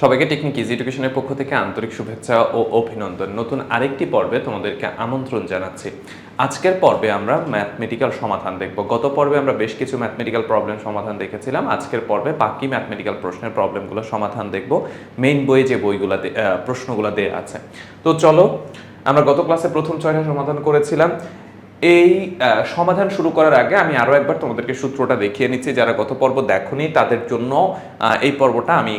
সবাইকে technique easy এডুকেশনের পক্ষ থেকে আন্তরিক শুভেচ্ছা ও অভিনন্দন। নতুন আরেকটি পর্বে তোমাদেরকে আমন্ত্রণ জানাচ্ছি। আজকের পর্বে আমরা ম্যাথমেটিক্যাল সমাধান দেখব। গত পর্বে আমরা বেশ কিছু ম্যাথমেটিক্যাল প্রবলেম সমাধান দেখেছিলাম। আজকের পর্বে বাকি ম্যাথমেটিক্যাল প্রশ্নের প্রবলেমগুলো সমাধান দেখব। মেইন বইয়ে যে বইগুলো প্রশ্নগুলো দেওয়া আছে। তো চলো, আমরা গত ক্লাসে প্রথম ছয়টা সমাধান করেছিলাম। এই সমাধান শুরু করার আগে আমি আরও একবার তোমাদেরকে সূত্রটা দেখিয়ে নিচ্ছি, যারা গত পর্ব দেখোনি তাদের জন্য এই পর্বটা আমি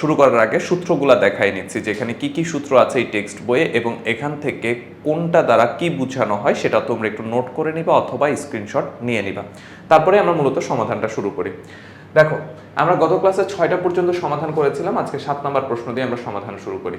শুরু করার আগে সূত্রগুলা দেখাই নিচ্ছি, যেখানে কি কি সূত্র আছে এই টেক্সট বইয়ে এবং এখান থেকে কোনটা দ্বারা কি বোঝানো হয় সেটা তোমরা একটু নোট করে নিবা অথবা স্ক্রিনশট নিয়ে নিবা। তারপরে আমরা মূলত সমাধানটা শুরু করি। দেখো, আমরা গত ক্লাসে ছয়টা পর্যন্ত সমাধান করেছিলাম, আজকে সাত নম্বর প্রশ্ন দিয়ে আমরা সমাধান শুরু করি।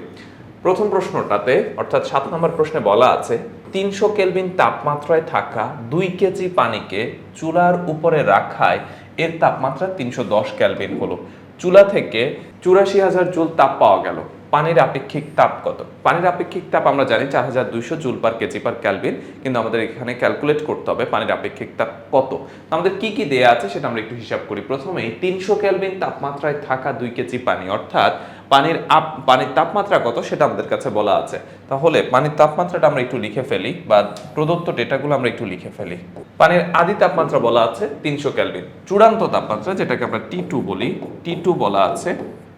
প্রথম প্রশ্নটাতে, অর্থাৎ সাত নম্বর প্রশ্নে বলা আছে, তিনশো কেলভিন তাপমাত্রায় থাকা দুই কেজি পানিকে চুলার উপরে রাখায় এর তাপমাত্রা তিনশো দশ ক্যালভিন হলো। চুলা থেকে চুরাশি হাজার জুল তাপ পাওয়া গেল। পানির আপেক্ষিক তাপ কত? পানির আপেক্ষিক তাপ আমরা জানি চার হাজার দুইশো joule per KG per Kelvin কিন্তু আমাদের এখানে ক্যালকুলেট করতে হবে পানির আপেক্ষিক তাপ কত। আমাদের কি কি দেয়া আছে সেটা আমরা একটু হিসাব করি। প্রথমেই তিনশো ক্যালভিন তাপমাত্রায় থাকা দুই কেজি পানি, অর্থাৎ পানির আপ, পানির তাপমাত্রা কত সেটা আমাদের কাছে বলা আছে। তাহলে পানির তাপমাত্রাটা আমরা একটু লিখে ফেলি বা প্রদত্ত ডেটাগুলো আমরা একটু লিখে ফেলি। পানির আদি তাপমাত্রা বলা আছে তিনশো ক্যালভিন চূড়ান্ত তাপমাত্রা, যেটাকে আমরা টি টু বলি টি টু বলা আছে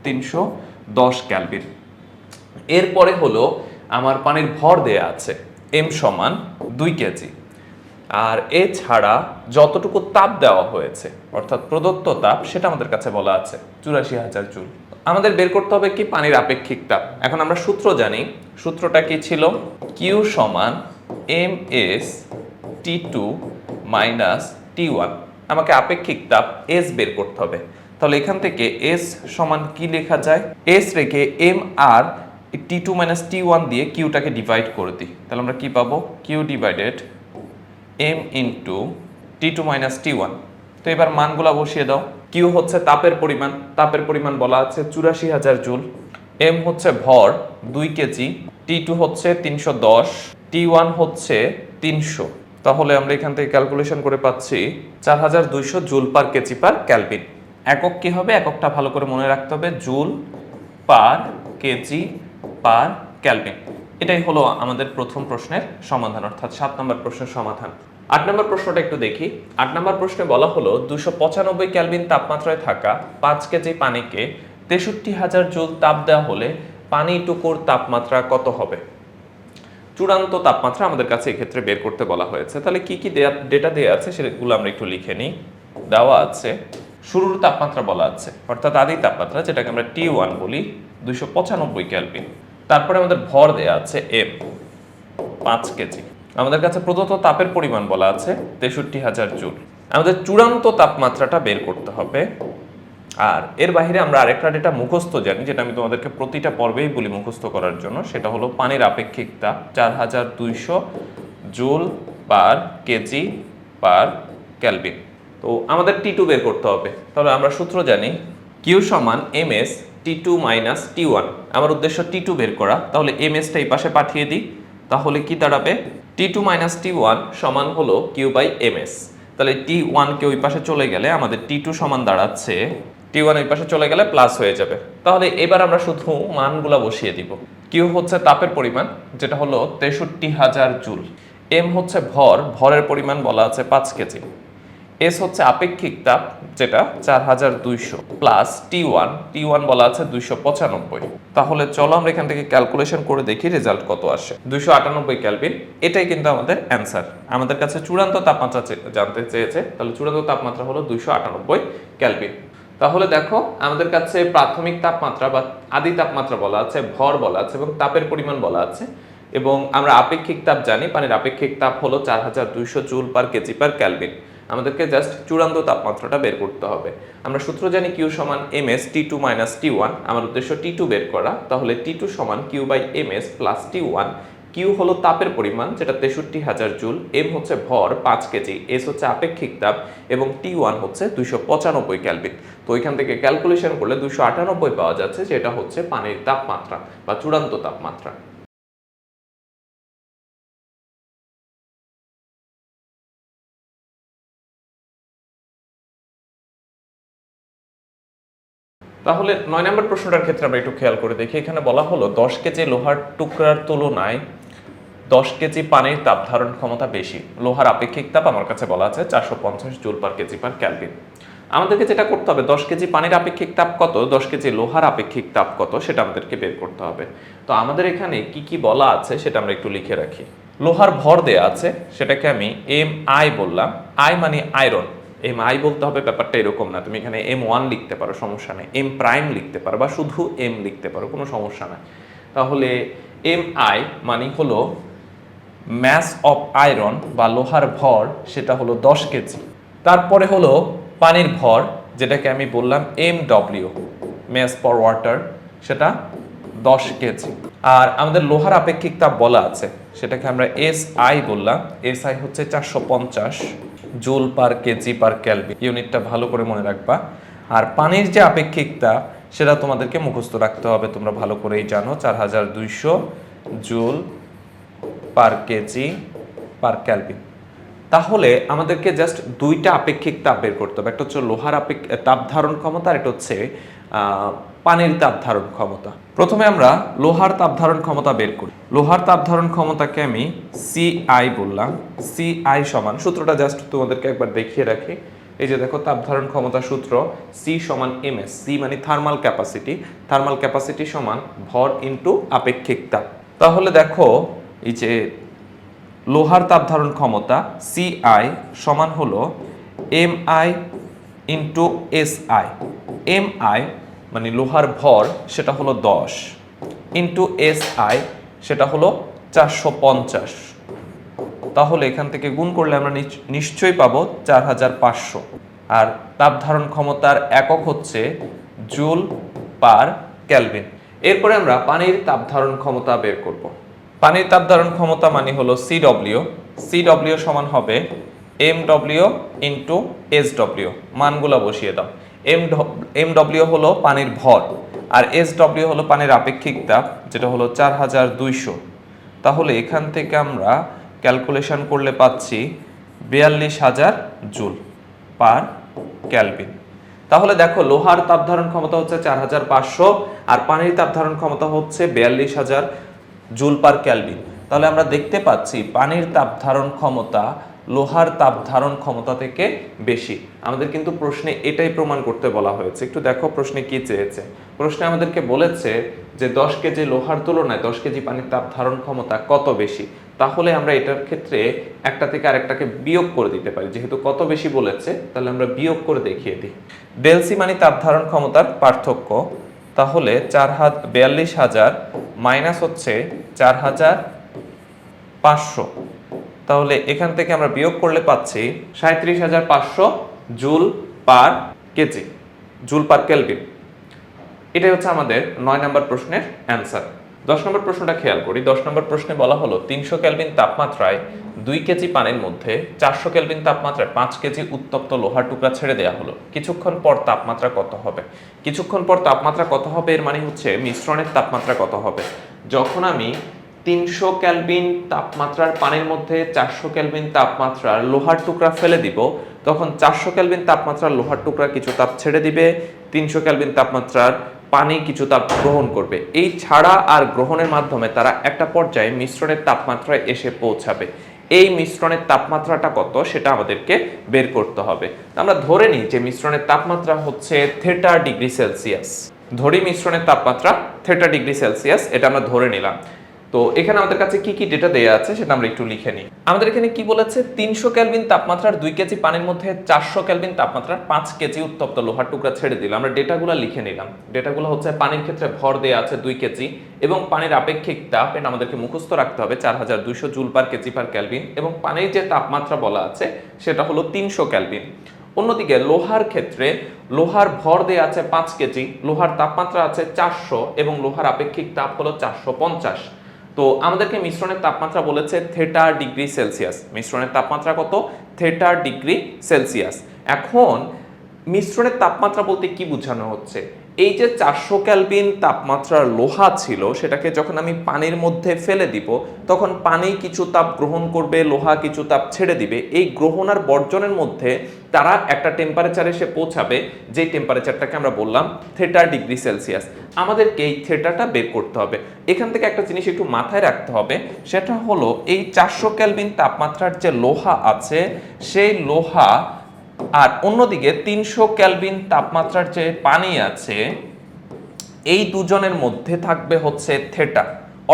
তিনশো দশ ক্যালভিন এরপরে হলো, আমার পানির ভর দেয়া আছে এম সমান দুই কেজি। আর এছাড়া যতটুকু তাপ দেওয়া হয়েছে, অর্থাৎ প্রদত্ত তাপ, সেটা আমাদের কাছে বলা আছে। চুরাশি হাজার জুল আমাদের বের করতে হবে কি পানির আপেক্ষিক তাপ? এখন আমরা সূত্র জানি, সূত্রটা কি ছিল? কিউ সমান M S T two minus T one আমাকে আপেক্ষিক তাপ এস বের করতে হবে। তাহলে এখান থেকে এস সমান কি লেখা যায়? এস রেখে M R T two minus T one দিয়ে কিউটাকে ডিভাইড করে দিই। তাহলে আমরা কি পাবো? Q divided M into T two minus T one তো এবার মানগুলা বসিয়ে দাও। কিউ হচ্ছে তাপের পরিমাণ। তাপের পরিমাণ বলা আছে চুরাশি হাজার জুল। এম হচ্ছে ভর, দুই কেজি। টি টু হচ্ছে তিনশো দশ। টি ওয়ান হচ্ছে তিনশো। তাহলে আমরা এখান থেকে ক্যালকুলেশন করে পাচ্ছি চার হাজার দুইশো joule per KG per Kelvin. একক কি হবে? এককটা ভালো করে মনে রাখতে হবে। Joule per KG per Kelvin. এটাই হলো আমাদের প্রথম প্রশ্নের সমাধান, অর্থাৎ সাত নম্বর প্রশ্নের সমাধান। আট নম্বর প্রশ্নটা একটু দেখি। আট নম্বর প্রশ্নে বলা হলো, দুশো পঁচানব্বই ক্যালভিন তাপমাত্রায় থাকা পাঁচ কেজি পানিকে তেষট্টি হাজার জুল তাপ দেওয়া হলে পানি পানিটুকুর তাপমাত্রা কত হবে? চূড়ান্ত তাপমাত্রা আমাদের কাছে এক্ষেত্রে বের করতে বলা হয়েছে। তাহলে কি কি ডেটা দেওয়া আছে সেগুলো আমরা একটু লিখে নিই। দেওয়া আছে, শুরুর তাপমাত্রা বলা আছে, অর্থাৎ আদি তাপমাত্রা, যেটাকে আমরা টি ওয়ান বলি দুইশো পঁচানব্বই ক্যালভিন তারপরে আমাদের ভর দেয়া আছে এম পাঁচ কেজি। আমাদের কাছে প্রদত্ত তাপের পরিমাণ বলা আছে তেষট্টি হাজার জুল। আমাদের চূড়ান্ত তাপমাত্রাটা বের করতে হবে। আর এর বাইরে আমরা আরেকটা ডেটা মুখস্থ জানি, যেটা আমি তোমাদেরকে প্রতিটা পর্বেই বলি মুখস্থ করার জন্য, সেটা হলো পানির আপেক্ষিক তাপ চার হাজার দুইশো joule per KG per Kelvin. তো আমাদের টি টু বের করতে হবে। তাহলে আমরা সূত্র জানি কিউ সমান M S T two minus T one আমার উদ্দেশ্য টি টু বের করা। তাহলে এম এসটা এই পাশে পাঠিয়ে দিই। তাহলে কি দাঁড়াবে? T two minus T one সমান হলো কিউ বাই এম এস তাহলে টি ওয়ানকে ওই পাশে চলে গেলে আমাদের টি টু সমান দাঁড়াচ্ছে। টি ওয়ান ওই পাশে চলে গেলে প্লাস হয়ে যাবে। তাহলে এবার আমরা শুধু মানগুলা বসিয়ে দিব। কিউ হচ্ছে তাপের পরিমাণ, যেটা হলো তেষট্টি হাজার জুল। এম হচ্ছে ভর। ভরের পরিমাণ বলা আছে পাঁচ কেজি। এস হচ্ছে আপেক্ষিক তাপ, যেটা চার হাজার দুইশো plus T one T one বলা আছে দুইশো পঁচানব্বই। তাহলে চলো আমরা এখান থেকে ক্যালকুলেশন করে দেখি রেজাল্ট কত আসে। দুইশো আটানব্বই ক্যালভিন এটাই কিন্তু আমাদের অ্যান্সার আমাদের কাছে চূড়ান্ত তাপমাত্রা জানতে চেয়েছে, তাহলে চূড়ান্ত তাপমাত্রা হলো দুইশো আটানব্বই ক্যালভিন তাহলে দেখো, আমাদের কাছে প্রাথমিক তাপমাত্রা বা আদি তাপমাত্রা বলা আছে, ভর বলা আছে, এবং তাপের পরিমাণ বলা আছে। এবং আমরা আপেক্ষিক তাপ জানি, পানির আপেক্ষিক তাপ হলো চার হাজার দুইশো joule per KG per Kelvin আমাদেরকে জাস্ট চূড়ান্ত তাপমাত্রাটা বের করতে হবে। আমরা সূত্র জানি কিউ সমান M S T two minus T one আমার উদ্দেশ্য টি টু বের করা। তাহলে টি টু সমান Q by M S plus T one Q হলো তাপের পরিমাণ, যেটা তেষট্টি হাজার জুল। এম হচ্ছে ভর, পাঁচ কেজি। এস হচ্ছে আপেক্ষিক তাপ এবং টি ওয়ান হচ্ছে দুইশো পঁচানব্বই ক্যালভিন। তো ওইখান থেকে ক্যালকুলেশন করলে দুইশো আটানব্বই পাওয়া যাচ্ছে, যেটা হচ্ছে পানির তাপমাত্রা বা চূড়ান্ত তাপমাত্রা। তাহলে নয় নম্বর প্রশ্নটার ক্ষেত্রে আমরা একটু খেয়াল করে দেখি। এখানে বলা হলো, দশ কেজি লোহার টুকরার তুলনায় দশ কেজি পানির তাপ ধারণ ক্ষমতা বেশি। লোহার আপেক্ষিক তাপ আমার কাছে বলা আছে চারশো পঞ্চাশ joule per KG per Kelvin. আমাদেরকে যেটা করতে হবে, দশ কেজি পানির আপেক্ষিক তাপ কত, দশ কেজি লোহার আপেক্ষিক তাপ কত, সেটা আমাদেরকে বের করতে হবে। তো আমাদের এখানে কি কি বলা আছে সেটা আমরা একটু লিখে রাখি। লোহার ভর দেয়া আছে, সেটাকে আমি এম আই বললাম। আই মানে আয়রন। এম আই বলতে হবে, ব্যাপারটা এরকম না। তুমি এখানে এম ওয়ান লিখতে পারো, সমস্যা নেই। এম প্রাইম লিখতে পারো বা শুধু এম লিখতে পারো, কোনো সমস্যা নাই। তাহলে এম আই মানে হলো ম্যাস অফ আয়রন বা লোহার ভর, সেটা হলো দশ কেজি তারপরে হলো পানির ভর, যেটাকে আমি বললাম M W mass for water সেটা দশ কেজি আর আমাদের লোহার আপেক্ষিক তাপ বলা আছে, সেটাকে আমরা এস আই বললাম। এস আই হচ্ছে চারশো পঞ্চাশ। Joule per KG per Kelvin, ইউনিটটা ভালো করে মনে রাখবা। আর পানির যে আপেক্ষিক তাপ সেটা তোমাদেরকে মুখস্থ রাখতে হবে, তোমরা ভালো করেই জানো। চার হাজার দুইশো joule per KG per Kelvin. তাহলে আমাদেরকে জাস্ট দুইটা আপেক্ষিক তাপ বের করতে হবে। একটা হচ্ছে লোহার আপেক্ষ তাপ ধারণ ক্ষমতা, আর এটা হচ্ছে পানির তাপ ধারণ ক্ষমতা। প্রথমে আমরা লোহার তাপ ধারণ ক্ষমতা বের করি। লোহার তাপ ধারণ ক্ষমতাকে আমি সি আই বললাম। সি আই সমান সূত্রটা জাস্ট তোমাদেরকে একবার দেখিয়ে রাখি। এই যে দেখো, তাপ ধারণ ক্ষমতা সূত্র সি সমান এম এস সি মানে থার্মাল ক্যাপাসিটি থার্মাল ক্যাপাসিটি সমান ভর ইন্টু আপেক্ষিক তাপ। তাহলে দেখো, এই যে লোহার তাপ ধারণ ক্ষমতা সিআই সমান হলো M I into S I M I মানে লোহার ভর, সেটা হলো দশ ইন্টু এস আই সেটা হলো চারশো পঞ্চাশ। তাহলে এখান থেকে গুণ করলে আমরা নিশ্চয়ই পাবো চার হাজার পাঁচশো। আর তাপ ধারণ ক্ষমতার একক হচ্ছে জুল পার ক্যালভিন। এরপরে আমরা পানির তাপ ধারণ ক্ষমতা বের করব। পানির তাপ ধারণ ক্ষমতা মানে হলো সি ডব্লিউ সি ডব্লিউ সমান হবে M W into S W মানগুলো বসিয়ে দাও। এম এম ডব্লিউ হলো পানির ভর আর এস ডব্লিউ হলো পানির আপেক্ষিক তাপ যেটা হলো চার হাজার দুইশো। তাহলে এখান থেকে আমরা ক্যালকুলেশন করলে পাচ্ছি বিয়াল্লিশ হাজার জুল পার ক্যালভিন। তাহলে দেখো, লোহার তাপ ধারণ ক্ষমতা হচ্ছে চার হাজার পাঁচশো আর পানির তাপ ধারণ ক্ষমতা হচ্ছে বিয়াল্লিশ হাজার জুল পার ক্যালভিন। তাহলে আমরা দেখতে পাচ্ছি পানির তাপ ধারণ ক্ষমতা লোহার তাপ ধারণ ক্ষমতা থেকে বেশি। আমাদের কিন্তু প্রশ্নে এটাই প্রমাণ করতে বলা হয়েছে। একটু দেখো প্রশ্নে কি চেয়েছে। প্রশ্নে আমাদেরকে বলেছে যে দশ কেজি লোহার তুলনায় দশ কেজি পানির তাপ ধারণ ক্ষমতা কত বেশি? তাহলে আমরা এটার ক্ষেত্রে একটা থেকে আরেকটাকে বিয়োগ করে দিতে পারি। যেহেতু কত বেশি বলেছে, তাহলে আমরা বিয়োগ করে দেখিয়ে দিই। ডেলসি মানে তাপ ধারণ ক্ষমতার পার্থক্য। তাহলে চার হাত বিয়াল্লিশ হাজার মাইনাস হচ্ছে চার হাজার পাঁচশো। তাহলে এখান থেকে আমরা বিয়োগ করলে পাচ্ছি সাঁত্রিশ হাজার পাঁচশো joule per KG, joule per Kelvin. এটাই হচ্ছে আমাদের নয় নম্বর প্রশ্নের অ্যান্সার। দশ নম্বর প্রশ্নটা খেয়াল করি। দশ নম্বর প্রশ্নে বলা হলো, তিনশো কেলভিন তাপমাত্রায় দুই কেজি পানির মধ্যে চারশো কেলভিন তাপমাত্রায় পাঁচ কেজি উত্তপ্ত লোহার টুকরা ছেড়ে দেওয়া হলো। কিছুক্ষণ পর তাপমাত্রা কত হবে? কিছুক্ষণ পর তাপমাত্রা কত হবে? এর মানে হচ্ছে মিশ্রণের তাপমাত্রা কত হবে? যখন আমি তিনশো ক্যালভিন তাপমাত্রার পানির মধ্যে চারশো ক্যালভিন তাপমাত্রার লোহার টুকরা ফেলে দিব। তখন চারশো ক্যালভিন তাপমাত্রার লোহার টুকরা কিছু তাপ ছেড়ে দিবে, তিনশো ক্যালভিন তাপমাত্রার পানি কিছু তাপ গ্রহণ করবে। এই ছাড়া আর গ্রহণের মাধ্যমে তারা একটা পর্যায়ে মিশ্রণের তাপমাত্রায় এসে পৌঁছাবে। এই মিশ্রণের তাপমাত্রাটা কত সেটা আমাদেরকে বের করতে হবে। আমরা ধরে নিই যে মিশ্রণের তাপমাত্রা হচ্ছে থেটা ডিগ্রি সেলসিয়াস। ধরি মিশ্রণের তাপমাত্রা থেটা ডিগ্রি সেলসিয়াস, এটা আমরা ধরে নিলাম। তো এখানে আমাদের কাছে কি কি ডেটা দেয়া আছে সেটা আমরা একটু লিখে নিই। আমাদের এখানে কি বলেছে? তিনশো ক্যালভিন তাপমাত্রার দুই কেজি পানির মধ্যে চারশো ক্যালভিন তাপমাত্রার পাঁচ কেজি উত্তপ্ত লোহার টুকরা ছেড়ে দিলাম আমরা ডেটাগুলো লিখে নিলাম। ডেটাগুলো হচ্ছে পানির ক্ষেত্রে ভর দেওয়া আছে দুই কেজি এবং পানির আপেক্ষিক তাপ এটা আমাদেরকে মুখস্থ রাখতে হবে চার হাজার দুইশো joule per KG per Kelvin এবং পানির যে তাপমাত্রা বলা আছে সেটা হলো তিনশো ক্যালভিন অন্যদিকে লোহার ক্ষেত্রে লোহার ভর দেয়া আছে পাঁচ কেজি, লোহার তাপমাত্রা আছে চারশো এবং লোহার আপেক্ষিক তাপ হলো চারশো পঞ্চাশ। তো আমাদেরকে মিশ্রণের তাপমাত্রা বলেছে থেটা ডিগ্রি সেলসিয়াস মিশ্রণের তাপমাত্রা কত? থেটা ডিগ্রি সেলসিয়াস এখন, মিশ্রণের তাপমাত্রা বলতে কি বোঝানো হচ্ছে? এই যে চারশো ক্যালভিন তাপমাত্রার লোহা ছিল, সেটাকে যখন আমি পানির মধ্যে ফেলে দিব, তখন পানি কিছু তাপ গ্রহণ করবে, লোহা কিছু তাপ ছেড়ে দিবে। এই গ্রহণ আর বর্জনের মধ্যে তারা একটা টেম্পারেচারে এসে পৌঁছাবে, যে টেম্পারেচারটাকে আমরা বললাম থেটা ডিগ্রি সেলসিয়াস আমাদেরকে এই থেটাটা বের করতে হবে। এখান থেকে একটা জিনিস একটু মাথায় রাখতে হবে, সেটা হলো এই চারশো ক্যালভিন তাপমাত্রার যে লোহা আছে, সেই লোহা আর অন্যদিকে তিনশো ক্যালভিন তাপমাত্রার যে পানি আছে, এই দুজনের মধ্যে থাকবে হচ্ছে থেটা।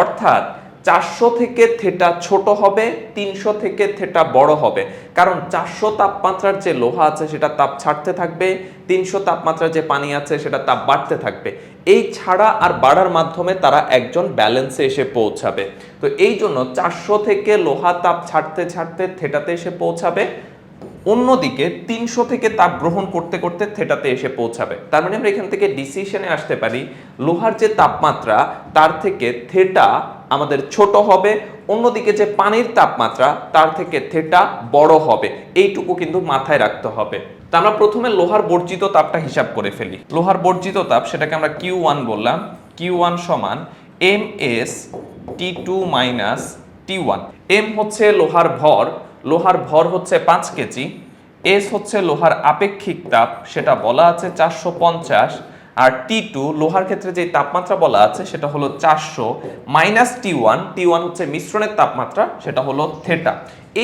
অর্থাৎ চারশো থেকে থেটা ছোট হবে, তিনশো থেকে থেটা বড় হবে। কারণ চারশো তাপমাত্রার যে লোহা আছে, সেটা তাপ ছাড়তে থাকবে, তিনশো তাপমাত্রার যে পানি আছে, সেটা তাপ বাড়তে থাকবে। এই ছাড়া আর বাড়ার মাধ্যমে তারা একজন ব্যালেন্সে এসে পৌঁছাবে। তো এই জন্য চারশো থেকে লোহা তাপ ছাড়তে ছাড়তে থেটাতে এসে পৌঁছাবে। অন্যদিকে তিনশো থেকে তাপ গ্রহণ করতে করতে থেটাতে এসে পৌঁছাবে। তার মানে আমরা এখান থেকে ডিসিশনে আসতে পারি, লোহার যে তাপমাত্রা, তার থেকে থেটা আমাদের ছোট হবে, অন্যদিকে যে পানির তাপমাত্রা, তার থেকে থেটা বড় হবে। এইটুকু কিন্তু মাথায় রাখতে হবে। তা আমরা প্রথমে লোহার বর্জিত তাপটা হিসাব করে ফেলি। লোহার বর্জিত তাপ, সেটাকে আমরা কিউ ওয়ান বললাম। কিউ ওয়ান সমান M S T two minus T one M হচ্ছে লোহার ভর লোহার ভর হচ্ছে পাঁচ কেজি এস হচ্ছে লোহার আপেক্ষিক তাপ, সেটা বলা আছে চারশো পঞ্চাশ, আর টি টু লোহার ক্ষেত্রে যে তাপমাত্রা বলা আছে সেটা হলো চারশো minus T one T one হচ্ছে মিশ্রণের তাপমাত্রা, সেটা হলো থেটা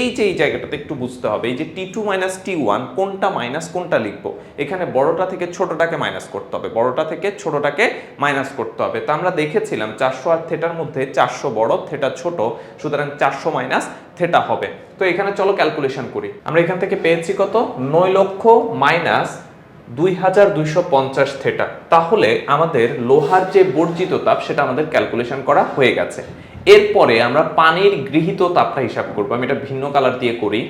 এই যে এই জায়গাটাতে একটু বুঝতে হবে, এই যে T two minus T one কোনটা মাইনাস কোনটা লিখব? এখানে বড়টা থেকে ছোটটাকে মাইনাস করতে হবে, বড়টা থেকে ছোটটাকে মাইনাস করতে হবে। তা আমরা দেখেছিলাম চারশো আর থেটার মধ্যে চারশো বড় থেটা ছোট, সুতরাং চারশো মাইনাস থেটা হবে। তো এখানে চলো ক্যালকুলেশন করি। আমরা এখান থেকে পেয়েছি কত? নয় লক্ষ মাইনাস দুই হাজার দুইশো পঞ্চাশ থেটা তাহলে আমাদের লোহার যে বর্জিত তাপ, সেটা আমাদের ক্যালকুলেশন করা হয়ে গেছে। এরপরে আমরা পানির গৃহীত তাপটা হিসাব করব। আমি এটা ভিন্ন কালার দিয়ে করি।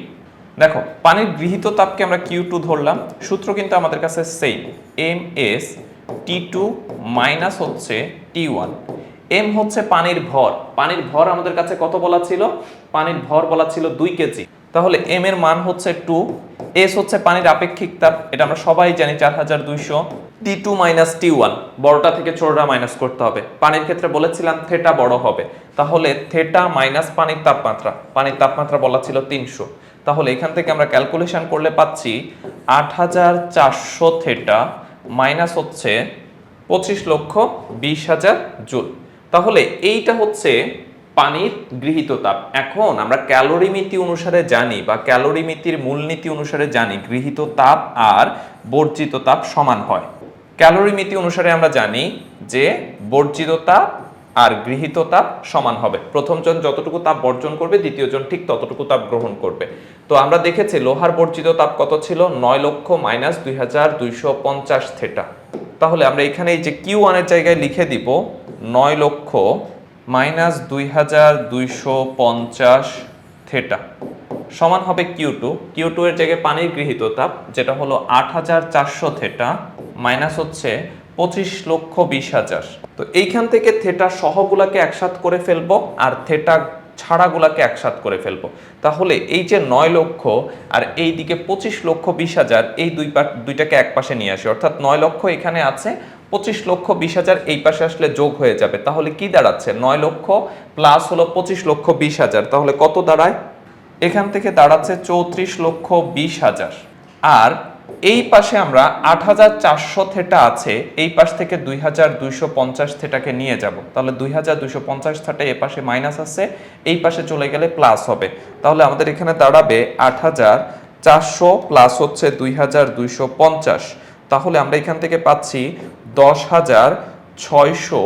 দেখো, পানির গৃহীত তাপকে আমরা কিউ টু ধরলাম। সূত্র কিন্তু আমাদের কাছে same M S T two minus হচ্ছে টি ওয়ান এম হচ্ছে পানির ভর। পানির ভর আমাদের কাছে কত বলা ছিল? পানির ভর বলা ছিল দুই কেজি। তাহলে এম এর মান হচ্ছে টু এস হচ্ছে পানির আপেক্ষিক তাপ। এটা আমরা সবাই জানি, চার হাজার দুইশো T two minus T one বড়টা থেকে ছোটটা মাইনাস করতে হবে। পানির ক্ষেত্রে বলেছিলাম থেটা বড় হবে। তাহলে থেটা মাইনাস পানির তাপমাত্রা। পানির তাপমাত্রা বলা ছিল তিনশো। তাহলে এখান থেকে আমরা ক্যালকুলেশন করলে পাচ্ছি আট হাজার চারশো থেটা মাইনাস হচ্ছে পঁচিশ লক্ষ বিশ হাজার জুল। তাহলে এইটা হচ্ছে পানির গৃহীত তাপ এখন আমরা ক্যালোরিমিতি অনুসারে জানি বা ক্যালোরিমিতির মূলনীতি অনুসারে জানি গৃহীত তাপ আর বর্জিত তাপ সমান হয়। ক্যালোরিমিতি অনুসারে আমরা জানি যে বর্জিত তাপ আর গৃহীত তাপ সমান হবে। প্রথমজন যতটুকু তাপ বর্জন করবে দ্বিতীয়জন ঠিক ততটুকু তাপ গ্রহণ করবে। তো আমরা দেখেছি লোহার বর্জিত তাপ কত ছিল? নয় লক্ষ মাইনাস দুই হাজার দুইশো পঞ্চাশ থেটা। তাহলে আমরা এখানে এই যে কিউ ওয়ানের জায়গায় লিখে দিব, নয় লক্ষ মাইনাস দুই হাজার দুইশো পঞ্চাশ থেটা। সমান হবে কিউ টু কিউ টু এর জায়গায় পানির গৃহীত তাপ, যেটা হলো আট হাজার চারশো থেটা, মাইনাস হচ্ছে পঁচিশ লক্ষ বিশ হাজার। তো এইখান থেকে থেটা সহগুলাকে একসাথ করে ফেলব আর থেটা ছাড়াগুলাকে একসাথ করে ফেলব। তাহলে এই যে নয় লক্ষ আর এই দিকে পঁচিশ লক্ষ বিশ হাজার, এই দুই পা দুইটাকে এক পাশে নিয়ে আসি। অর্থাৎ নয় লক্ষ এখানে আছে, পঁচিশ লক্ষ বিশ হাজার এই পাশে আসলে যোগ হয়ে যাবে। তাহলে কি দাঁড়াচ্ছে? নয় লক্ষ প্লাস হলো পঁচিশ লক্ষ বিশ হাজার। তাহলে কত দাঁড়ায়? এখান থেকে দাঁড়াচ্ছে চৌত্রিশ লক্ষ বিশ হাজার। আর এই পাশে আমরা আট হাজার চারশো থেটা আছে, এই পাশ থেকে দুই হাজার দুইশো পঞ্চাশ থেটাকে নিয়ে যাব। তাহলে দুই হাজার দুইশো পঞ্চাশ থেটা এ পাশে মাইনাস আছে, এই পাশে চলে গেলে প্লাস হবে। তাহলে আমাদের এখানে দাঁড়াবে আট হাজার চারশো প্লাস হচ্ছে দুই হাজার দুইশো পঞ্চাশ। তাহলে আমরা এখান থেকে পাচ্ছি দশ হাজার ছয়শো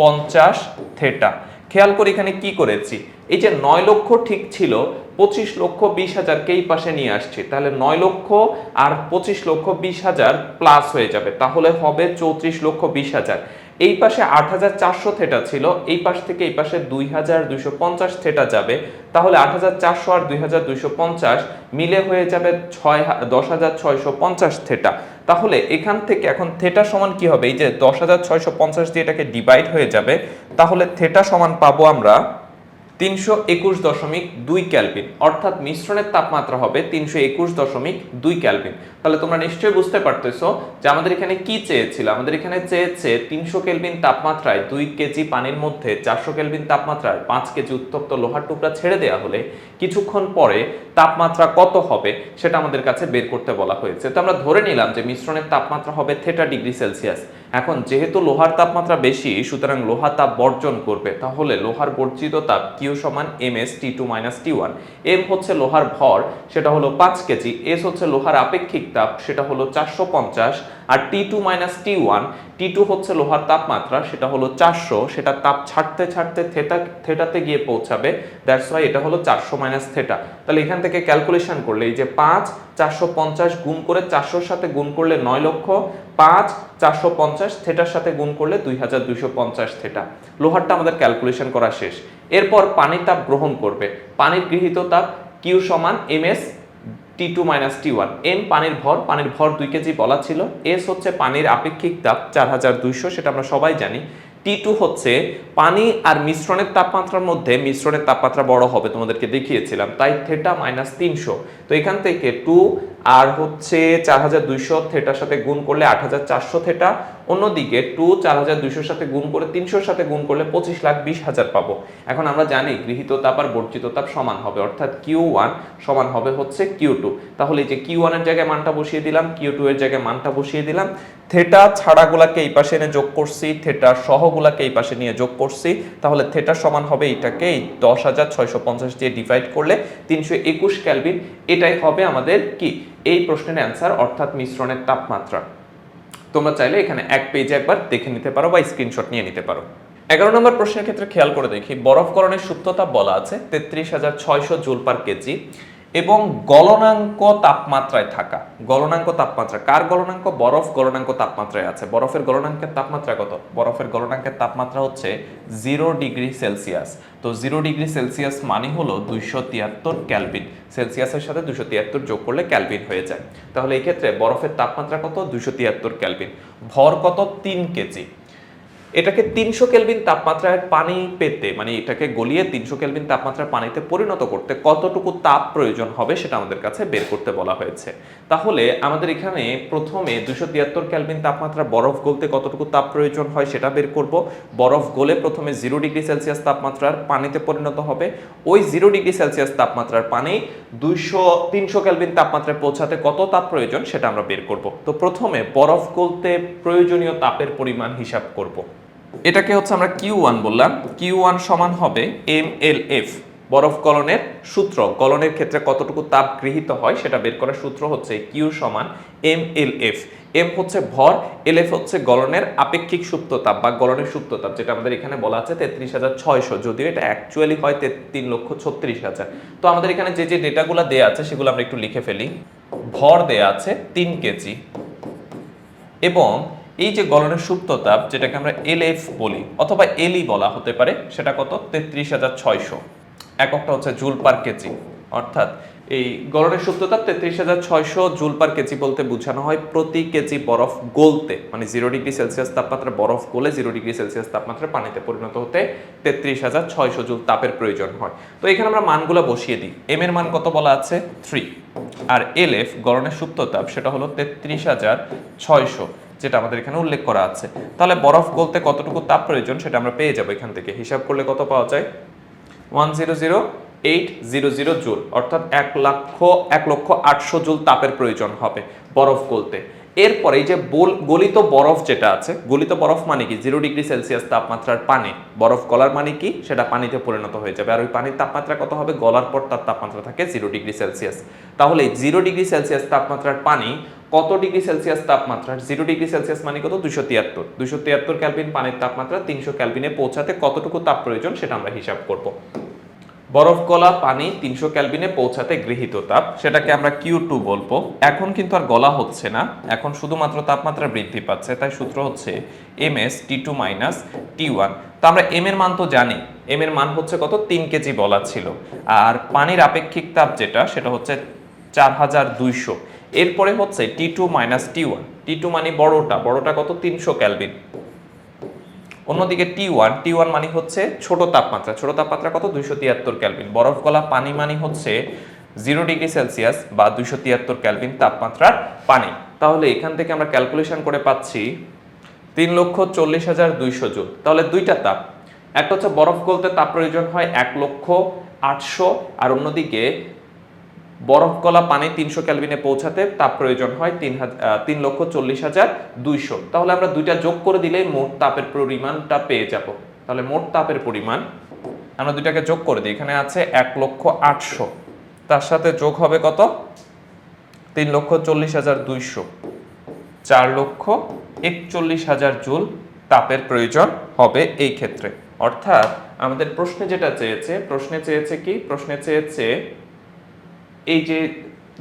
পঞ্চাশ থেটা। খেয়াল করে এখানে কি করেছি? এই যে নয় লক্ষ ঠিক ছিল, পঁচিশ লক্ষ বিশ হাজারকে এই পাশে নিয়ে আসছি। তাহলে নয় লক্ষ আর পঁচিশ লক্ষ বিশ হাজার প্লাস হয়ে যাবে। তাহলে হবে চৌত্রিশ লক্ষ বিশ হাজার। এই পাশে আট হাজার চারশো থেটা ছিল, এই পাশ থেকে এই পাশে দুই হাজার দুইশো পঞ্চাশ থেটা যাবে। তাহলে আট হাজার চারশো আর দুই হাজার দুইশো পঞ্চাশ মিলে হয়ে যাবে ছয় দশ হাজার ছয়শো পঞ্চাশ থেটা। তাহলে এখান থেকে এখন থেটা সমান কি হবে? এই যে দশ হাজার ছয়শো পঞ্চাশ দিয়ে এটাকে ডিভাইড হয়ে যাবে, তাহলে থেটা সমান পাবো আমরা তিনশো একুশ দশমিক দুই ক্যালভিন। অর্থাৎ মিশ্রণের তাপমাত্রা হবে তিনশো একুশ দশমিক দুই ক্যালভিন। তাহলে তোমরা নিশ্চয়ই বুঝতে পারতেছো যে আমাদের এখানে কি চেয়েছিল? আমাদের এখানে চেয়েছে তিনশো কেলভিন তাপমাত্রায় দুই কেজি পানির মধ্যে, চারশো কেলভিন তাপমাত্রায় পাঁচ কেজি উত্তপ্ত লোহার টুকরা ছেড়ে দেওয়া হলে কিছুক্ষণ পরে তাপমাত্রা কত হবে সেটা আমাদের কাছে বের করতে বলা হয়েছে। তো আমরা ধরে নিলাম যে মিশ্রণের তাপমাত্রা হবে থেটা ডিগ্রি সেলসিয়াস। এখন যেহেতু লোহার তাপমাত্রা বেশি, সুতরাং লোহা তাপ বর্জন করবে, তাহলে লোহার বর্জিত তাপ কিউ সমান M S T two minus T one M হচ্ছে লোহার ভর, সেটা হলো পাঁচ কেজি এস হচ্ছে লোহার আপেক্ষিক তাপ, সেটা হলো চারশো পঞ্চাশ, আর T two minus T one T two হচ্ছে লোহার তাপমাত্রা, সেটা হলো চারশো, সেটা তাপ ছাড়তে ছাড়তে থেটা থেটাতে গিয়ে পৌঁছাবে দ্যাটস ওয়াই এটা হলো চারশো মাইনাস থেটা। তাহলে এখান থেকে ক্যালকুলেশন করলে এই যে পাঁচ, চারশো পঞ্চাশ গুণ করে চারশোর সাথে গুণ করলে নয় লক্ষ পাঁচ, চারশো পঞ্চাশ থেটার সাথে গুণ করলে দুই হাজার দুইশো পঞ্চাশ থেটা। লোহারটা আমাদের ক্যালকুলেশন করা শেষ। এরপর পানির তাপ গ্রহণ করবে। পানির গৃহীত তাপ কিউ সমান M S T two minus T one M পানির ভর পানির ভর দুই কেজি বলা ছিল। এস হচ্ছে পানির আপেক্ষিক তাপ, চার হাজার দুইশো, সেটা আমরা সবাই জানি। টি টু হচ্ছে পানি আর মিশ্রণের তাপমাত্রার মধ্যে মিশ্রণের তাপমাত্রা বড় হবে, তোমাদেরকে দেখিয়েছিলাম। তাই থেটা মাইনাস তিনশো। তো এখান থেকে টু আর হচ্ছে চার হাজার দুইশো থেটার সাথে গুণ করলে আট হাজার চারশো থেটা অন্যদিকে টু চার হাজার দুইশোর সাথে গুণ করে তিনশোর সাথে গুণ করলে পঁচিশ লাখ বিশ হাজার পাবো। এখন আমরা জানি গৃহীত তাপ আর বর্জিত তাপ সমান হবে, অর্থাৎ কিউ ওয়ান সমান হবে হচ্ছে কিউ টু তাহলে এই যে কিউ ওয়ানের জায়গায় মানটা বসিয়ে দিলাম কিউ টু এর জায়গায় মানটা বসিয়ে দিলাম থেটা ছাড়াগুলাকে এই পাশে এনে যোগ করছি থেটা সহগুলাকে এই পাশে নিয়ে যোগ করছি, তাহলে থেটা সমান হবে এটাকে এই দশ হাজার ছয়শো পঞ্চাশ দিয়ে ডিভাইড করলে তিনশো একুশ ক্যালভিন এটাই হবে আমাদের কি? এই প্রশ্নের অ্যান্সার অর্থাৎ মিশ্রণের তাপমাত্রা। তোমরা চাইলে এখানে এক পেজে একবার দেখে নিতে পারো বা স্ক্রিনশট নিয়ে নিতে পারো। এগারো নম্বর প্রশ্নের ক্ষেত্রে খেয়াল করে দেখি, বরফকরণের সূত্রতা বলা আছে তেত্রিশ হাজার ছয়শো জুল পার কেজি। এবং গলনাঙ্ক তাপমাত্রায় থাকা। গলনাঙ্ক তাপমাত্রা, কার গলনাঙ্ক? বরফ গলনাঙ্ক তাপমাত্রায় আছে। বরফের গলনাঙ্কের তাপমাত্রা কত? বরফের গলনাঙ্কের তাপমাত্রা হচ্ছে জিরো ডিগ্রি সেলসিয়াস। তো জিরো ডিগ্রি সেলসিয়াস মানে হলো দুইশো তিয়াত্তর ক্যালভিন। সেলসিয়াসের সাথে দুশো তিয়াত্তর যোগ করলে ক্যালভিন হয়ে যায়। তাহলে এক্ষেত্রে বরফের তাপমাত্রা কত? দুশো তিয়াত্তর ক্যালভিন। ভর কত? তিন কেজি। এটাকে তিনশো কেলভিন তাপমাত্রায় পানি পেতে মানে এটাকে গলিয়ে তিনশো কেলভিন তাপমাত্রার পানিতে পরিণত করতে কতটুকু তাপ প্রয়োজন হবে সেটা আমাদের কাছে বের করতে বলা হয়েছে। তাহলে আমাদের এখানে প্রথমে দুশো তিয়াত্তর ক্যালভিন তাপমাত্রা বরফ গলতে কতটুকু তাপ প্রয়োজন হয় সেটা বের করব। বরফ গলে প্রথমে জিরো ডিগ্রি সেলসিয়াস তাপমাত্রার পানিতে পরিণত হবে। ওই জিরো ডিগ্রি সেলসিয়াস তাপমাত্রার পানি দুইশো, তিনশো ক্যালভিন তাপমাত্রায় পৌঁছাতে কত তাপ প্রয়োজন সেটা আমরা বের করব। তো প্রথমে বরফ গলতে প্রয়োজনীয় তাপের পরিমাণ হিসাব করব। এটাকে হচ্ছে আমরা কিউ ওয়ান বললাম। কিউ ওয়ান সমান হবে এম এল এফ বরফ গলনের সূত্র। গলনের ক্ষেত্রে কতটুকু তাপ গৃহীত হয় সেটা বের করার সূত্র হচ্ছে কিউ সমান এম এল এফ এম হচ্ছে ভর এল এফ হচ্ছে গলনের আপেক্ষিক সুপ্ত তাপ বা গলনের সুপ্ত তাপ যেটা আমাদের এখানে বলা আছে তেত্রিশ হাজার ছয়শো। যদিও এটা অ্যাকচুয়ালি হয় তিন লক্ষ ছত্রিশ হাজার। তো আমাদের এখানে যে যে ডেটাগুলো দেয়া আছে সেগুলো আমরা একটু লিখে ফেলি। ভর দেয়া আছে তিন কেজি। এবং এই যে গলনের সুপ্ত তাপ যেটাকে আমরা এল এফ বলি, অথবা এলই বলা হতে পারে, সেটা কত? তেত্রিশ হাজার ছয়শো। এককটা হচ্ছে জুল পার কেজি। অর্থাৎ এই গলনের সুপ্ত তাপ তেত্রিশ হাজার ছয়শো জুল পার কেজি বলতে বোঝানো হয় প্রতি কেজি বরফ গলতে। মানে জিরো ডিগ্রি সেলসিয়াস তাপমাত্রা বরফ গলে জিরো ডিগ্রি সেলসিয়াস তাপমাত্রা পানিতে পরিণত হতে তেত্রিশ হাজার ছয়শো জুল তাপের প্রয়োজন হয়। তো এখানে আমরা মানগুলো বসিয়ে দিই। এম এর মান কত বলা আছে? থ্রি আর এল এফ গলনের সুপ্ত তাপ সেটা হলো তেত্রিশ হাজার ছয়শো। যেটা আমাদের এখানে উল্লেখ করা আছে। তাহলে বরফ গলতে কতটুকু তাপ প্রয়োজন সেটা আমরা পেয়ে যাব এখান থেকে। হিসাব করলে কত পাওয়া যায়? One zero zero eight zero zero joule অর্থাৎ এক লক্ষ এক লক্ষ আটশো জুল তাপের প্রয়োজন হবে বরফ গলতে। এরপরে এই যে গলিত বরফ যেটা আছে, গলিত বরফ মানে কি? জিরো ডিগ্রি সেলসিয়াস তাপমাত্রার পানি। বরফ গলার মানে কি? সেটা পানিতে পরিণত হয়ে যাবে। আর ওই পানির তাপমাত্রা কত হবে? গলার পর তার তাপমাত্রা থাকে জিরো ডিগ্রি সেলসিয়াস তাহলে জিরো ডিগ্রি সেলসিয়াস তাপমাত্রার পানি কত ডিগ্রি সেলসিয়াস তাপমাত্রা? জিরো ডিগ্রি সেলসিয়াস মানে কত? দুশো তিয়াত্তর। দুশো তিয়াত্তর ক্যালভিন পানির তাপমাত্রা তিনশো ক্যালভিনে পৌঁছাতে কতটুকু তাপ প্রয়োজন সেটা আমরা হিসাব করব। বরফ গলা পানি তিনশো ক্যালভিনে পৌঁছাতে গৃহীত তাপ, সেটাকে আমরা কিউ টু বলব। এখন কিন্তু আর গলা হচ্ছে না। এখন শুধুমাত্র তাপমাত্রা বৃদ্ধি পাচ্ছে, তাই সূত্র হচ্ছে M S T two minus T one. তো আমরা এম এর মান তো জানি। এম এর মান হচ্ছে কত? তিন কেজি বলা ছিল। আর পানির আপেক্ষিক তাপ যেটা, সেটা হচ্ছে চার হাজার দুইশো। এরপরে হচ্ছে T two minus T one T two মানে বড়টা বড়টা কত? তিনশো ক্যালভিন অন্যদিকে টি ওয়ান টি ওয়ান মানে হচ্ছে ছোট তাপমাত্রা। ছোট তাপমাত্রা কত? দুইশো তিয়াত্তর ক্যালভিন বরফ গলা পানি মানে হচ্ছে জিরো ডিগ্রি সেলসিয়াস বা দুইশো তিয়াত্তর ক্যালভিন তাপমাত্রার পানি। তাহলে এখান থেকে আমরা ক্যালকুলেশন করে পাচ্ছি তিন লক্ষ চল্লিশ হাজার দুইশো জুল। তাহলে দুইটা তাপ। একটা হচ্ছে বরফ গলতে তাপ প্রয়োজন হয় এক লক্ষ আটশো, আর অন্যদিকে বরফ গলা পানি তিনশো ক্যালভিনে পৌঁছাতে তাপ প্রয়োজন হয় তিন হাজার তিন লক্ষ চল্লিশ হাজার দুইশো। তাহলে আমরা দুইটা যোগ করে দিলেই মোট তাপের পরিমাণটা পেয়ে যাব। তাহলে মোট তাপের পরিমাণ আমরা দুইটাকে যোগ করে দিই। এখানে আছে এক লক্ষ আটশো। তার সাথে যোগ হবে কত? তিন লক্ষ চল্লিশ হাজার দুইশো। চার লক্ষ একচল্লিশ হাজার জুল তাপের প্রয়োজন হবে এই ক্ষেত্রে। অর্থাৎ আমাদের প্রশ্নে যেটা চেয়েছে, প্রশ্নে চেয়েছে কি? প্রশ্নে চেয়েছে এই যে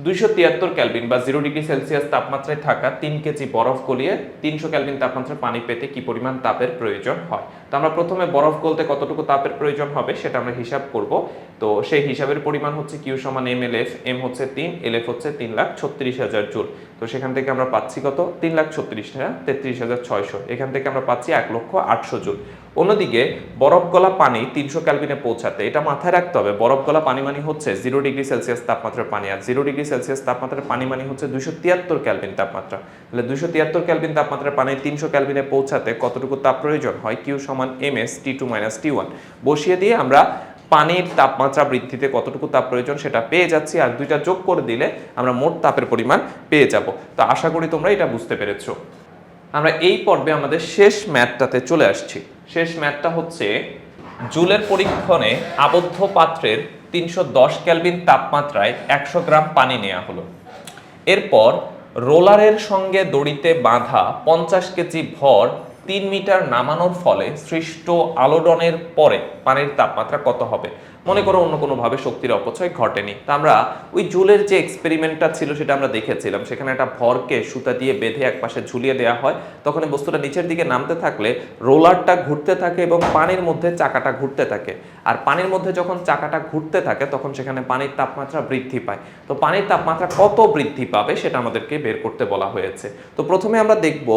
দুইশো তিয়াত্তর ক্যালভিন বা জিরো ডিগ্রি সেলসিয়াস তাপমাত্রায় থাকা তিন কেজি বরফ গলিয়ে তিনশো ক্যালভিন তাপমাত্রায় পানি পেতে কি পরিমাণ তাপের প্রয়োজন হয়? তো আমরা প্রথমে বরফ গলতে কতটুকু তাপের প্রয়োজন হবে সেটা আমরা হিসাব করব। তো সেই হিসাবের পরিমাণ হচ্ছে কিউ সমান এম এল এফ, এম হচ্ছে তিন, এল এফ হচ্ছে তিন লাখ ছত্রিশ হাজার জুল। তো সেখান থেকে আমরা পাচ্ছি কত? তিন লাখ ছত্রিশ হাজার তেত্রিশ হাজার ছয়শো। এখান থেকে আমরা পাচ্ছি এক লক্ষ আটশো জুল। অন্যদিকে বরফ গলা পানি তিনশো ক্যালভিনে পৌঁছাতে, এটা মাথায় রাখতে হবে বরফ গলা পানি মানে হচ্ছে জিরো ডিগ্রি সেলসিয়াস তাপমাত্রার পানি, আর জিরো ডিগ্রি সেলসিয়াস তাপমাত্রার পানি মানে হচ্ছে দুশো তিয়াত্তর ক্যালভিন তাপমাত্রা। তাহলে দুশো তিয়াত্তর ক্যালভিন তাপমাত্রার পানি তিনশো ক্যালভিনে পৌঁছাতে কতটুকু তাপ প্রয়োজন হয়? কিউ সমান M S T two minus T one. বসিয়ে দিয়ে আমরা পানির তাপমাত্রা বৃদ্ধিতে কতটুকু তাপ প্রয়োজন সেটা পেয়ে যাচ্ছি, আর দুইটা যোগ করে দিলে আমরা মোট তাপের পরিমাণ পেয়ে যাব। তো আশা করি তোমরা এটা বুঝতে পেরেছ। আমরা এই পর্বে আমাদের শেষ ম্যাথটাতে চলে আসছি। শেষ ম্যাথটা হচ্ছে, জুলের পরীক্ষণে আবদ্ধ পাত্রের তিনশো দশ ক্যালভিন তাপমাত্রায় একশো গ্রাম পানি নেওয়া হলো। এরপর রোলারের সঙ্গে দড়িতে বাঁধা পঞ্চাশ কেজি ভর তিন মিটার নামানোর ফলে সৃষ্ট আলোড়নের পরে পানির তাপমাত্রা কত হবে? মনে করো অন্য কোনোভাবে শক্তির অপচয় ঘটেনি। তা আমরা ওই জুলের যে এক্সপেরিমেন্টটা ছিল সেটা আমরা দেখেছিলাম। সেখানে একটা ভরকে সুতা দিয়ে বেঁধে একপাশে ঝুলিয়ে দেওয়া হয়। তখন এই বস্তুটা নিচের দিকে নামতে থাকলে রোলারটা ঘুরতে থাকে এবং পানির মধ্যে চাকাটা ঘুরতে থাকে। আর পানির মধ্যে যখন চাকাটা ঘুরতে থাকে, তখন সেখানে পানির তাপমাত্রা বৃদ্ধি পায়। তো পানির তাপমাত্রা কত বৃদ্ধি পাবে সেটা আমাদেরকে বের করতে বলা হয়েছে। তো প্রথমে আমরা দেখব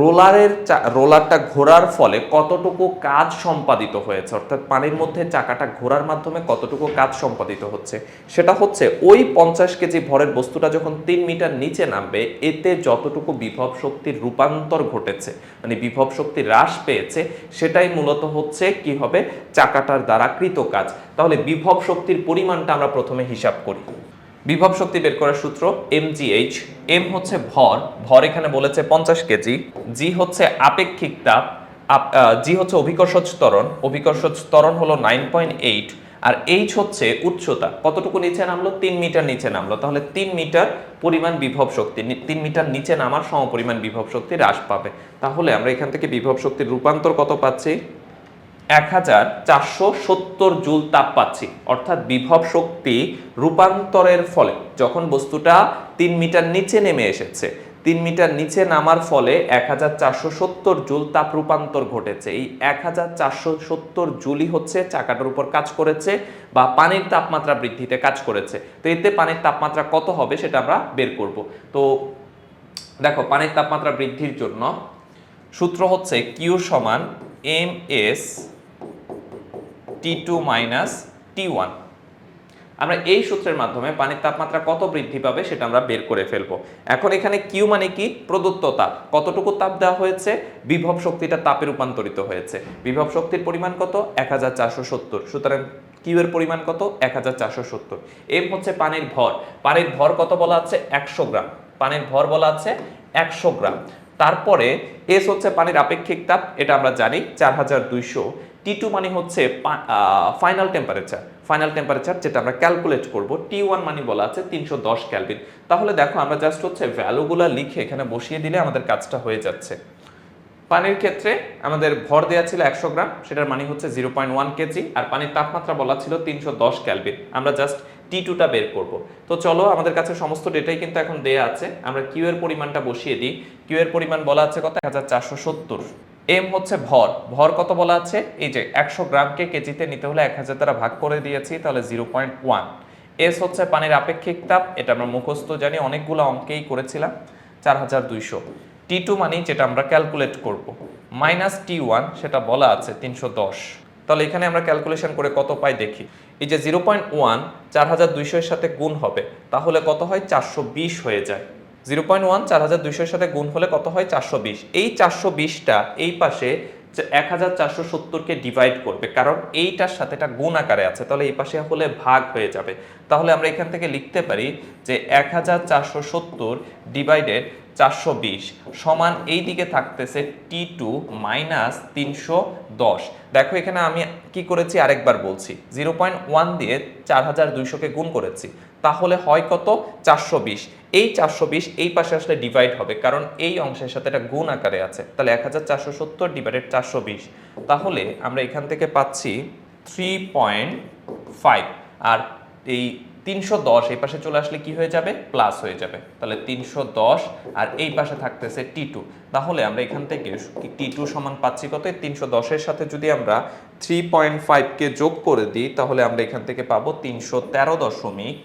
রোলারের রোলারটা ঘোরার ফলে কতটুকু কাজ সম্পাদিত হয়েছে। অর্থাৎ পানির মধ্যে চাকাটা ঘোরার মাধ্যমে কতটুকু কাজ সম্পাদিত হচ্ছে, সেটা হচ্ছে ওই পঞ্চাশ কেজি ভরের বস্তুটা যখন তিন মিটার নিচে নামবে, এতে যতটুকু বিভব শক্তির রূপান্তর ঘটেছে মানে বিভব শক্তি হ্রাস পেয়েছে, সেটাই মূলত হচ্ছে কি হবে, চাকাটার দ্বারা কৃত কাজ। তাহলে বিভব শক্তির পরিমাণটা আমরা প্রথমে হিসাব করি। বিভব শক্তি বের করার সূত্র এম জি এইচ এম হচ্ছে ভর ভর এখানে বলেছে পঞ্চাশ কেজি, জি হচ্ছে আপেক্ষিক তাপ জি হচ্ছে অভিকর্ষজ ত্বরণ অভিকর্ষজ ত্বরণ হলো নাইন পয়েন্ট এইট আর এইচ হচ্ছে উচ্চতা। কতটুকু নিচে নামলো? তিন মিটার নিচে নামলো। তাহলে তিন মিটার পরিমাণ বিভব শক্তি তিন মিটার নিচে নামার সমপরিমাণ বিভব শক্তি হ্রাস পাবে। তাহলে আমরা এখান থেকে বিভব শক্তির রূপান্তর কত পাচ্ছি? এক হাজার চারশো সত্তর জুল তাপ পাচ্ছি। অর্থাৎ বিভব শক্তি রূপান্তরের ফলে যখন বস্তুটা তিন মিটার নিচে নেমে এসেছে তিন মিটার নিচে নামার ফলে এক হাজার চারশো সত্তর জুল তাপ রূপান্তর ঘটেছে। এই এক হাজার চারশো সত্তর জুলই হচ্ছে চাকাটার উপর কাজ করেছে বা পানির তাপমাত্রা বৃদ্ধিতে কাজ করেছে। তো এতে পানির তাপমাত্রা কত হবে সেটা আমরা বের করব। তো দেখো, পানির তাপমাত্রা বৃদ্ধির জন্য সূত্র হচ্ছে কিউ সমান M S T two minus T one. আমরা এই সূত্রের মাধ্যমে পানির তাপমাত্রা কত বৃদ্ধি পাবে সেটা আমরা বের করে ফেলব। এখন এখানে কিউ মানে কি? প্রদত্ত তাপ। কতটুকু তাপ দেওয়া হয়েছে? বিভব শক্তিটা তাপে রূপান্তরিত হয়েছে। বিভব শক্তির পরিমাণ কত? এক হাজার চারশো সত্তর সুতরাং কিউ এর পরিমাণ কত? এক হাজার চারশো সত্তর এম হচ্ছে পানির ভর। পানির ভর কত বলা আছে? একশো গ্রাম। পানির ভর বলা আছে একশো গ্রাম। তারপরে এস হচ্ছে পানির আপেক্ষিক তাপ। এটা আমরা জানি চার হাজার দুইশো। টি টু মানে হচ্ছে ফাইনাল টেম্পারেচার ফাইনাল টেম্পারেচার যেটা আমরা ক্যালকুলেট করব টি ওয়ান মানে বলা আছে তিনশো দশ ক্যালভিন তাহলে দেখো, আমরা জাস্ট হচ্ছে ভ্যালুগুলো লিখে এখানে বসিয়ে দিলে আমাদের কাজটা হয়ে যাচ্ছে। পানির ক্ষেত্রে আমাদের ভর দেওয়া ছিল একশো গ্রাম, সেটার মানে হচ্ছে জিরো পয়েন্ট ওয়ান কেজি আর পানির তাপমাত্রা বলা ছিল তিনশো দশ ক্যালভিন আমরা জাস্ট টি টুটা বের করব। তো চলো, আমাদের কাছে সমস্ত ডেটাই কিন্তু এখন দেয়া আছে। আমরা কিউ এর পরিমাণটা বসিয়ে দিই। কিউ এর পরিমাণ বলা আছে কত? এক হাজার চারশো সত্তর। এম হচ্ছে ভর। ভর কত বলা আছে? এই যে একশো গ্রামকে কেজিতে নিতে হলে এক হাজার দ্বারা ভাগ করে দিয়েছি, তাহলে জিরো পয়েন্ট ওয়ান। এস হচ্ছে পানির আপেক্ষিক তাপ, এটা আমরা মুখস্থ জানি, অনেকগুলো অঙ্কেই করেছিলাম, চার হাজার দুইশো। টি টু মানে যেটা আমরা ক্যালকুলেট করব। মাইনাস টি ওয়ান সেটা বলা আছে তিনশো দশ। তাহলে এখানে আমরা ক্যালকুলেশন করে কত পাই দেখি। এই যে জিরো পয়েন্ট ওয়ান, চার হাজার দুইশোর সাথে গুণ হবে, তাহলে কত হয়? চারশো বিশ হয়ে যায়। জিরো পয়েন্ট ওয়ান, চার হাজার দুইশোর সাথে গুণ হলে কত হয়? চারশো বিশ। এই চারশো বিশটা এই পাশে এক হাজার চারশো সত্তরকে ডিভাইড করবে, কারণ এইটার সাথে এটা গুণ আকারে আছে, তাহলে এই পাশে হলে ভাগ হয়ে যাবে। তাহলে আমরা এখান থেকে লিখতে পারি যে এক হাজার চারশো সত্তর ডিভাইডেড চারশো বিশ সমান এই দিকে থাকতেছে টি টু মাইনাস তিনশো দশ। দেখো এখানে আমি কি করেছি? আরেকবার বলছি। জিরো পয়েন্ট ওয়ান দিয়ে চার হাজার দুইশোকে গুণ করেছি। তাহলে হয় কত? চারশো বিশ। এই চারশো বিশ এই পাশে আসলে ডিভাইড হবে, কারণ এই অংশের সাথে এটা গুণ আকারে আছে। তাহলে এক হাজার চারশো সত্তর ডিভাইডেড চারশো বিশ। তাহলে আমরা এখান থেকে পাচ্ছি থ্রি পয়েন্ট ফাইভ আর এই তিনশো দশ, এই পাশে চলে আসলে কি হয়ে যাবে? প্লাস হয়ে যাবে। তাহলে তিনশো দশ আর এই পাশে থাকতেছে টি টু তাহলে আমরা এখান থেকে টি টু সমান পাচ্ছি কত? তিনশো দশের সাথে যদি আমরা থ্রি পয়েন্ট ফাইভকে যোগ করে দিই, তাহলে আমরা এখান থেকে পাবো তিনশো তেরো দশমিক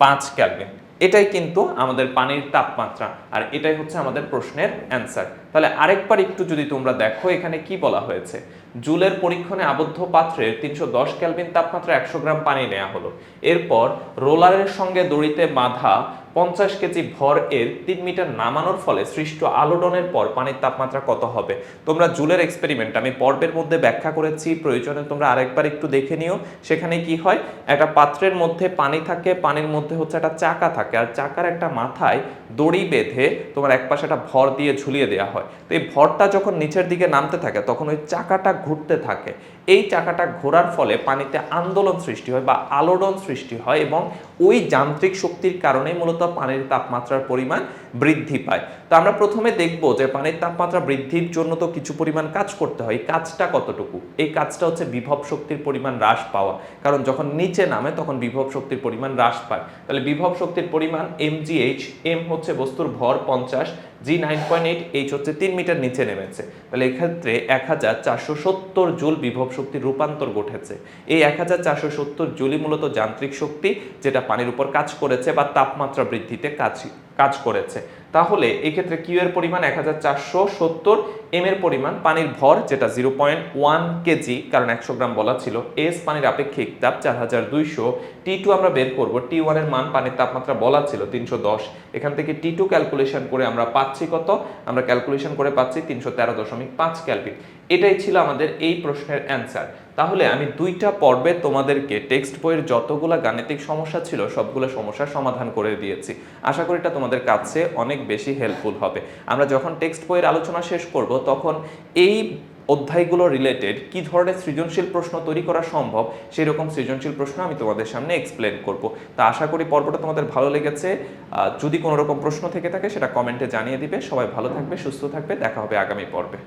পাঁচ ক্যালভিন এটাই কিন্তু আমাদের পানির তাপমাত্রা, আর এটাই হচ্ছে আমাদের প্রশ্নের অ্যান্সার। তাহলে আরেকবার একটু যদি তোমরা দেখো এখানে কি বলা হয়েছে। জুলের পরীক্ষণে আবদ্ধ পাত্রের তিনশো দশ ক্যালভিন তাপমাত্রা একশো গ্রাম পানি নেওয়া হলো। এরপর রোলারের সঙ্গে দড়িতে বাঁধা পঞ্চাশ কেজি ভর এর তিন মিটার নামানোর ফলে সৃষ্ট আলোড়নের পর পানির তাপমাত্রা কত হবে? তোমরা জুলের এক্সপেরিমেন্ট আমি পর্বের মধ্যে ব্যাখ্যা করেছি, প্রয়োজনে তোমরা আরেকবার একটু দেখে নিও। সেখানে কি হয়? একটা পাত্রের মধ্যে পানি থাকে, পানির মধ্যে হচ্ছে একটা চাকা থাকে, আর চাকার একটা মাথায় দড়ি বেঁধে তোমার এক পাশে একটা ভর দিয়ে ঝুলিয়ে দেওয়া হয়। তো এই ভরটা যখন নিচের দিকে নামতে থাকে, তখন ওই চাকাটা ঘুরতে থাকে। এই চাকাটা ঘোরার ফলে পানিতে আন্দোলন সৃষ্টি হয় বা আলোড়ন সৃষ্টি হয় এবং ওই যান্ত্রিক শক্তির কারণে মূলত পানির তাপমাত্রার পরিমাণ বৃদ্ধি পায়। তো আমরা প্রথমে দেখব যে পানির তাপমাত্রা বৃদ্ধির জন্য তো কিছু পরিমাণ কাজ করতে হয়। কাজটা কতটুকু? এই কাজটা হচ্ছে বিভব শক্তির পরিমাণ হ্রাস পাওয়া। কারণ যখন নিচে নামে তখন বিভব শক্তির পরিমাণ হ্রাস পায়। তাহলে বিভব শক্তির পরিমাণ এম এইচ এম হচ্ছে বস্তুর ভর পঞ্চাশ G nine point eight H হচ্ছে তিন মিটার নিচে নেমেছে। তাহলে এক্ষেত্রে এক হাজার চারশো সত্তর জুল বিভব শক্তির রূপান্তর ঘটেছে। এই এক হাজার চারশো সত্তর জুলই মূলত যান্ত্রিক শক্তি, যেটা পানির উপর কাজ করেছে বা তাপমাত্রা বৃদ্ধিতে কাজ কাজ করেছে। তাহলে এক্ষেত্রে কিউ এর পরিমাণ এক হাজার চারশো সত্তর এম এর পরিমাণ পানির ভর, যেটা জিরো পয়েন্ট ওয়ান কেজি কারণ একশো গ্রাম বলা ছিল এস পানির আপেক্ষিক তাপ চার হাজার দুইশো। টি টু আমরা বের করব টি ওয়ানের মান পানির তাপমাত্রা বলা ছিল তিনশো দশ। এখান থেকে টি টু ক্যালকুলেশন করে আমরা পাচ্ছি কত? আমরা ক্যালকুলেশন করে পাচ্ছি তিনশো তেরো দশমিক পাঁচ ক্যালভিন এটাই ছিল আমাদের এই প্রশ্নের অ্যান্সার তাহলে আমি দুইটা পর্বে তোমাদেরকে টেক্সট বইয়ের যতগুলো গাণিতিক সমস্যা ছিল, সবগুলো সমস্যার সমাধান করে দিয়েছি। আশা করি এটা তোমাদের কাছে অনেক বেশি হেল্পফুল হবে। আমরা যখন টেক্সট বইয়ের আলোচনা শেষ করব, তখন এই অধ্যায়গুলো রিলেটেড কি ধরনের সৃজনশীল প্রশ্ন তৈরি করা সম্ভব সেই রকম সৃজনশীল প্রশ্ন আমি তোমাদের সামনে এক্সপ্লেন করব। তা আশা করি পর্বটা তোমাদের ভালো লেগেছে। যদি কোনো রকম প্রশ্ন থেকে থাকে, সেটা কমেন্টে জানিয়ে দিবে। সবাই ভালো থাকবে, সুস্থ থাকবে। দেখা হবে আগামী পর্বে।